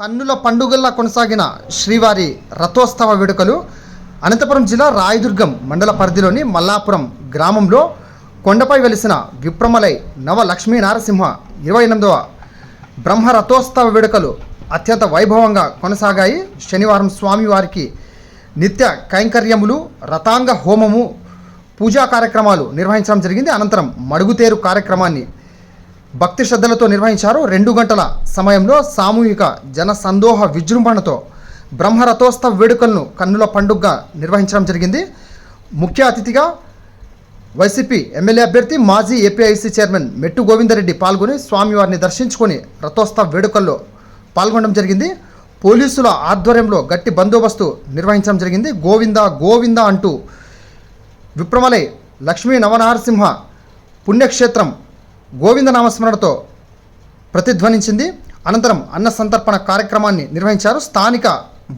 కన్నుల పండుగల్లా కొనసాగిన శ్రీవారి రథోత్సవ వేడుకలు అనంతపురం జిల్లా రాయదుర్గం మండల పరిధిలోని మల్లాపురం గ్రామంలో కొండపై వెలిసిన విప్రమలై నవ లక్ష్మీ నారసింహ ఇరవై ఎనిమిదవ బ్రహ్మ రథోత్సవ వేడుకలు అత్యంత వైభవంగా కొనసాగాయి. శనివారం స్వామివారికి నిత్య కైంకర్యములు రథాంగ హోమము పూజా కార్యక్రమాలు నిర్వహించడం జరిగింది. అనంతరం మడుగుతేరు కార్యక్రమాన్ని భక్తి శ్రద్ధలతో నిర్వహించారు. రెండు గంటల సమయంలో సామూహిక జన సందోహ విజృంభణతో బ్రహ్మరథోత్సవ వేడుకలను కన్నుల పండుగగా నిర్వహించడం జరిగింది. ముఖ్య అతిథిగా వైసీపీ ఎమ్మెల్యే అభ్యర్థి మాజీ ఏపీఐసీ చైర్మన్ మెట్టు గోవిందరెడ్డి పాల్గొని స్వామివారిని దర్శించుకొని రథోత్సవ వేడుకల్లో పాల్గొనడం జరిగింది. పోలీసుల ఆధ్వర్యంలో గట్టి బందోబస్తు నిర్వహించడం జరిగింది. గోవింద గోవింద అంటూ విప్రమలై లక్ష్మీ నవనరసింహ పుణ్యక్షేత్రం గోవింద నామస్మరణతో ప్రతిధ్వనించింది. అనంతరం అన్న సంతర్పణ కార్యక్రమాన్ని నిర్వహించారు. స్థానిక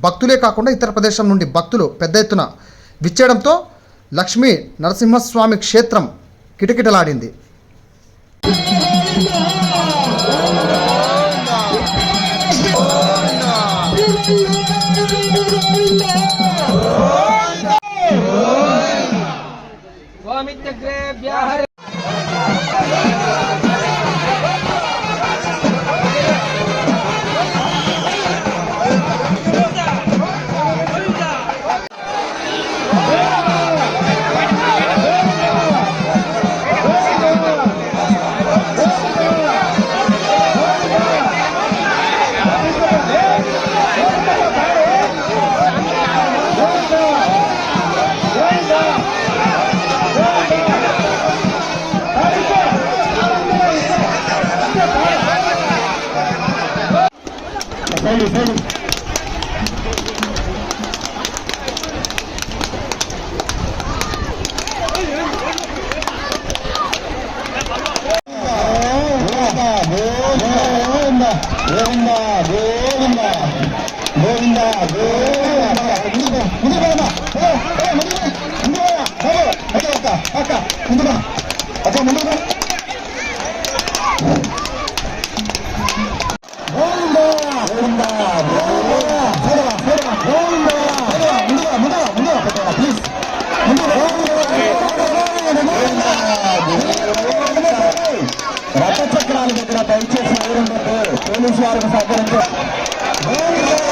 భక్తులే కాకుండా ఇతర ప్రదేశం నుండి భక్తులు పెద్ద ఎత్తున విచ్చేయడంతో లక్ష్మీ నరసింహస్వామి క్షేత్రం కిటకిటలాడింది. Feli, Feli. Govinda, Govinda, Govinda, Govinda, Govinda, Govinda, Govinda, Govinda, Malaysia ada satu orang. Honda,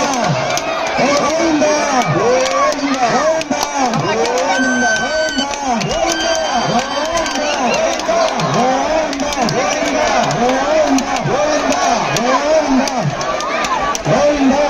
Honda, Honda, Honda, Honda, Honda, Honda, Honda, Honda,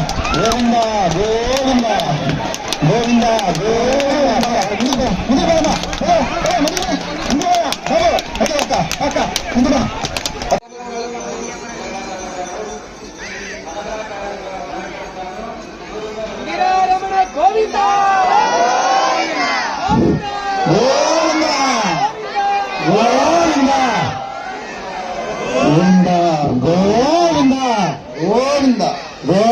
녹인다 녹인다. 녹인다 녹인다. 문제봐 문제봐 엄마. 어 문제봐. 문제봐. 바로 어디 갔다 아까? 문제봐. 고민다. 고민다. 고민다. 고민다. 고민다.